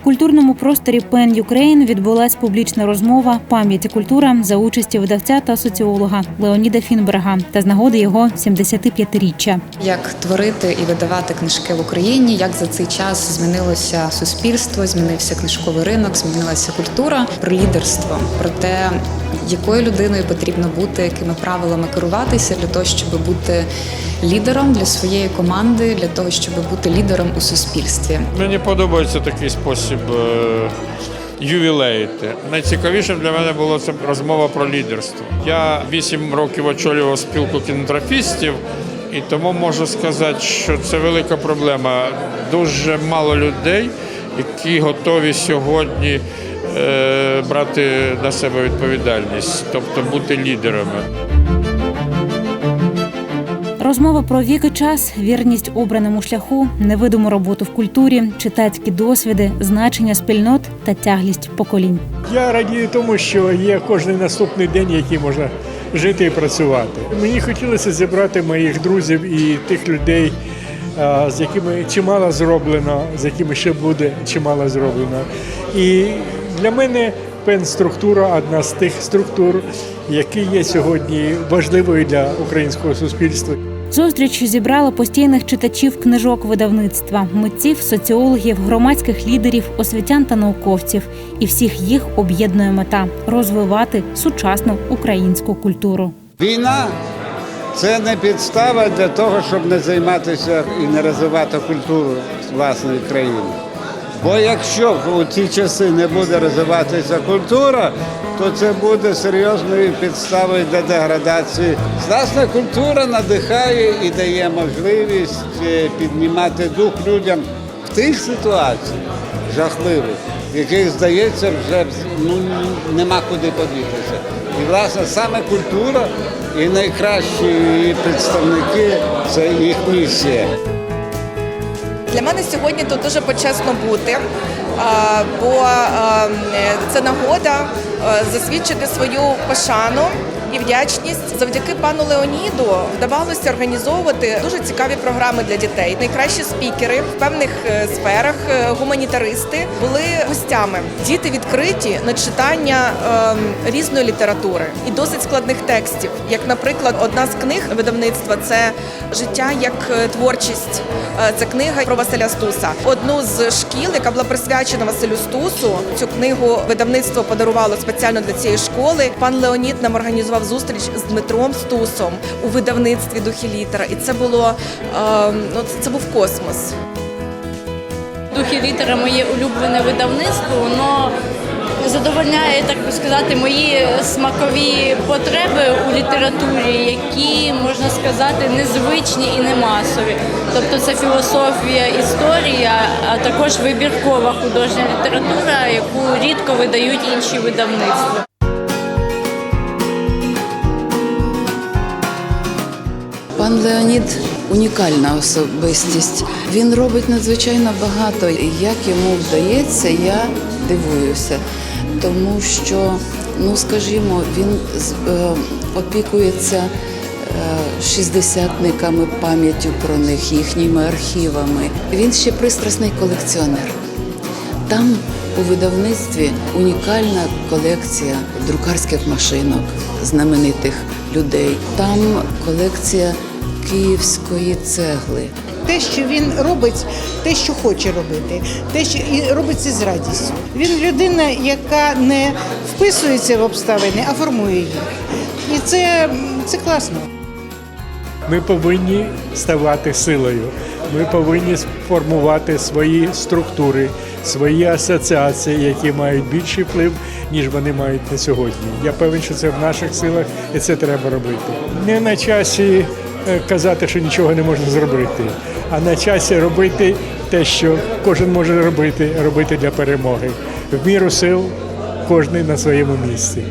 У культурному просторі Пен Юкрейн відбулась публічна розмова Пам'ять і культура за участі видавця та соціолога Леоніда Фінберга та з нагоди його 75-річчя. Як творити і видавати книжки в Україні, як за цей час змінилося суспільство, змінився книжковий ринок, змінилася культура про лідерство, про те, якою людиною потрібно бути, якими правилами керуватися для того, щоб бути лідером для своєї команди, для того, щоб бути лідером у суспільстві. Мені подобається такий спосіб е, ювілеїти. Найцікавіше для мене було це розмова про лідерство. Я вісім років очолював спілку кінотрафістів, і тому можу сказати, що це велика проблема. Дуже мало людей, які готові сьогодні брати на себе відповідальність, тобто бути лідерами. Розмова про вік і час, вірність обраному шляху, невидиму роботу в культурі, читацькі досвіди, значення спільнот та тяглість поколінь. Я радію тому, що є кожен наступний день, який можна жити і працювати. Мені хотілося зібрати моїх друзів і тих людей, з якими чимало зроблено, з якими ще буде чимало зроблено. І для мене пенструктура одна з тих структур, які є сьогодні важливою для українського суспільства. Зустріч зібрала постійних читачів книжок видавництва, митців, соціологів, громадських лідерів, освітян та науковців. І всіх їх об'єднує мета розвивати сучасну українську культуру. Війна це не підстава для того, щоб не займатися і не розвивати культуру власної країни. Бо якщо у ті часи не буде розвиватися культура, то це буде серйозною підставою для деградації. Власна культура надихає і дає можливість е, піднімати дух людям в тих ситуаціях жахливих, яких здається, вже ну, нема куди подітися. І власне саме культура і найкращі її представники це їх місія. Для мене сьогодні тут дуже почесно бути, бо це нагода засвідчити свою пошану і вдячність. Завдяки пану Леоніду вдавалося організовувати дуже цікаві програми для дітей. Найкращі спікери в певних е, сферах, е, гуманітаристи були гостями. Діти відкриті на читання е, різної літератури і досить складних текстів. Як, наприклад, одна з книг видавництва це життя як е, творчість. Це книга про Василя Стуса. Одну з шкіл, яка була присвячена Василю Стусу. Цю книгу видавництво подарувало спеціально для цієї школи. Пан Леонід нам організував зустріч з Дмитром Стусом у видавництві духі літера. І це було е, ну це- був космос. Духи літера моє улюблене видавництво, воно задовольняє, так би сказати, мої смакові потреби у літературі, які, можна сказати, незвичні і не масові. Тобто це філософія, історія, а також вибіркова художня література, яку рідко видають інші видавництва. Пан Леонід унікальна особистість. Він робить надзвичайно багато. І Як йому вдається, я дивуюся, тому що, ну скажімо, він е, опікується е, шістдесятниками, пам'яттю про них, їхніми архівами. Він ще пристрасний колекціонер. Там у видавництві унікальна колекція друкарських машинок знаменитих людей. Там колекція київської цегли. те, що він робить, те, що хоче робити, те, що і робить це з радістю. Він людина, яка не вписується в обставини, а формує їх. І це, це класно. Ми повинні ставати силою. Ми повинні сформувати свої структури, свої асоціації, які мають більший вплив, ніж вони мають на сьогодні. Я певен, що це в наших силах і це треба робити. Не на часі е, казати, що нічого не можна зробити, а на часі робити те, що кожен може робити, робити для перемоги. В міру сил кожен на своєму місці.